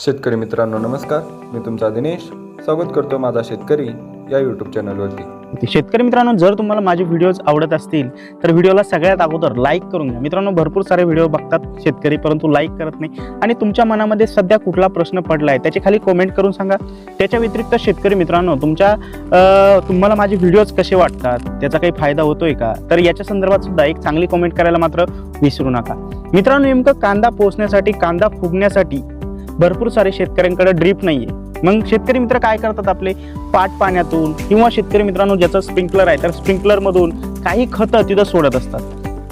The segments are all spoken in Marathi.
शेतकरी मित्रांनो नमस्कार. मी तुमचा दिनेश. स्वागत करतो माझा शेतकरी या यूट्यूब चॅनलवरती शेतकरी मित्रांनो जर तुम्हाला माझे व्हिडिओज आवडत असतील तर व्हिडिओला सगळ्यात अगोदर लाईक करून घ्या. मित्रांनो भरपूर सारे व्हिडिओ बघतात शेतकरी परंतु लाईक करत नाही. आणि तुमच्या मनामध्ये सध्या कुठला प्रश्न पडला आहे त्याच्याखाली कमेंट करून सांगा. त्याच्या व्यतिरिक्त शेतकरी मित्रांनो तुमच्या तुम्हाला माझे व्हिडिओज कसे वाटतात त्याचा काही फायदा होतोय का? तर याच्या संदर्भात सुद्धा एक चांगली कमेंट करायला मात्र विसरू नका. मित्रांनो नेमकं कांदा पोचण्यासाठी कांदा फुगण्यासाठी भरपूर सारे शेतकऱ्यांकडे ड्रीप नाही आहे मग शेतकरी मित्र काय करतात आपले? पाट पाण्यातून किंवा शेतकरी मित्रांनो ज्याचं स्प्रिंकलर आहे तर स्प्रिंकलरमधून काही खतं तिथं सोडत असतात.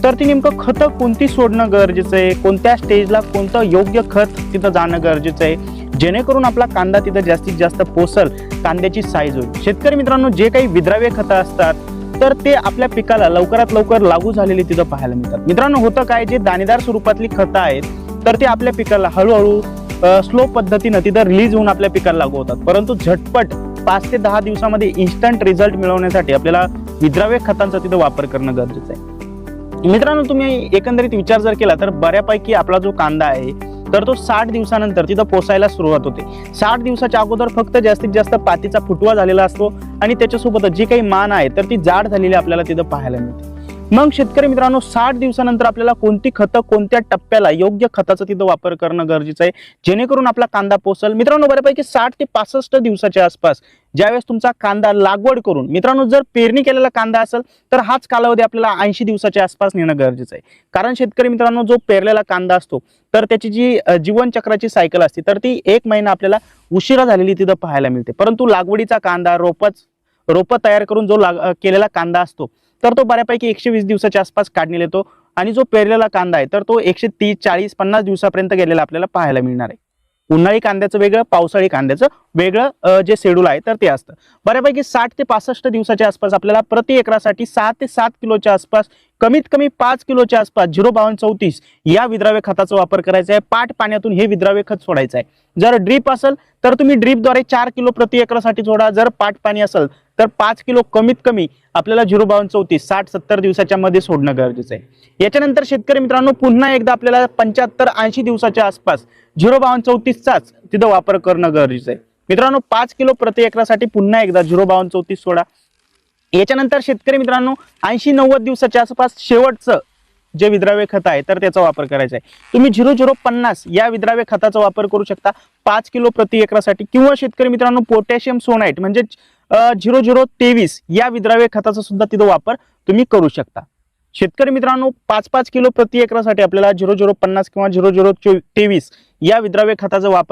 तर ती नेमकं खतं कोणती सोडणं गरजेचं आहे? कोणत्या स्टेजला कोणतं योग्य खत तिथं जाणं गरजेचं आहे? जेणेकरून आपला कांदा तिथं जास्तीत जास्त पोसल कांद्याची साईज होईल. शेतकरी मित्रांनो जे काही विद्राव्य खतं असतात तर ते आपल्या पिकाला लवकरात लवकर लागू झालेली तिथं पाहायला मिळतात. मित्रांनो होतं काय? जे दाणेदार स्वरूपातली खतं आहेत तर ते आपल्या पिकाला हळूहळू स्लो पद्धतीनं तिथं रिलीज होऊन आपल्या पिकाला लागू होतात. परंतु झटपट पाच ते दहा दिवसामध्ये इन्स्टंट रिझल्ट मिळवण्यासाठी आपल्याला विद्राव्य खतांचा तिथं वापर करणं गरजेचं आहे. मित्रांनो तुम्ही एकंदरीत विचार जर केला तर बऱ्यापैकी आपला जो कांदा आहे तर तो साठ दिवसानंतर तिथं पोसायला सुरुवात होते. साठ दिवसाच्या अगोदर फक्त जास्तीत जास्त पातीचा फुटवा झालेला असतो आणि त्याच्यासोबत जी काही मान आहे तर ती जाड झालेली आपल्याला तिथं पाहायला मिळते. मग शेतकरी मित्रांनो साठ दिवसानंतर आपल्याला कोणती खतं कोणत्या टप्प्याला योग्य खताचा तिथं वापर करणं गरजेचं आहे जेणेकरून आपला कांदा पोसल. मित्रांनो बऱ्यापैकी साठ ते पासष्ट दिवसाच्या आसपास ज्यावेळेस तुमचा कांदा लागवड करून मित्रांनो जर पेरणी केलेला कांदा असेल तर हाच कालावधी आपल्याला ऐंशी दिवसाच्या आसपास नेणं गरजेचं आहे. कारण शेतकरी मित्रांनो जो पेरलेला कांदा असतो तर त्याची जी जीवनचक्राची सायकल असते तर ती एक महिना आपल्याला उशिरा झालेली तिथं पाहायला मिळते. परंतु लागवडीचा कांदा रोपच रोपं तयार करून जो लाग केलेला कांदा असतो तर तो बऱ्यापैकी एकशे वीस दिवसाच्या आसपास काढणी येतो आणि जो पेरलेला कांदा आहे तर तो एकशे तीस चाळीस पन्नास दिवसापर्यंत गेलेला आपल्याला पाहायला मिळणार आहे. उन्हाळी कांद्याचं वेगळं पावसाळी कांद्याचं वेगळं जे शेड्यूल आहे तर ते असतं. बऱ्यापैकी साठ ते पासष्ट दिवसाच्या आसपास आपल्याला प्रति एकरासाठी सहा ते सात किलोच्या आसपास कमीत कमी पाच किलोच्या आसपास झिरो बावन्न चौतीस या विद्राव्य खताचा वापर करायचा आहे. पाठ पाण्यातून हे विद्राव्य खत सोडायचं आहे. जर ड्रीप असेल तर तुम्ही ड्रीपद्वारे चार किलो प्रति एकरासाठी सोडा. जर पाठ पाणी असेल तर पाच किलो कमीत कमी आपल्याला झिरो बावन्न चौतीस साठ सत्तर दिवसाच्या मध्ये सोडणं गरजेचं आहे. याच्यानंतर शेतकरी मित्रांनो पुन्हा एकदा आपल्याला पंच्याहत्तर ऐंशी दिवसाच्या आसपास झिरो बावन्न चौतीसचाच तिथं वापर करणं गरजेचं आहे. मित्रांनो पाच किलो प्रति एकरासाठी पुन्हा एकदा झिरो बावन्न चौतीस सोडा. याच्यानंतर शेतकरी मित्रांनो ऐंशी नव्वद दिवसाच्या आसपास शेवटचं जे विद्राव्य खत आहे तर त्याचा वापर करायचा आहे. तुम्ही झिरो झिरो पन्नास या विद्राव्य खताचा वापर करू शकता. पाच किलो प्रति एकरासाठी किंवा शेतकरी मित्रांनो पोटॅशियम सोनाईट म्हणजे झिरो झिरो तेवीस या विद्राव्य खताचा सुद्धा तिथं वापर तुम्ही करू शकता. शेतकरी मित्रांनो पाच पाच किलो प्रति एकरासाठी आपल्याला झिरो झिरो पन्नास किंवा झिरो झिरो तेवीस या विद्राव्य खताचा वापर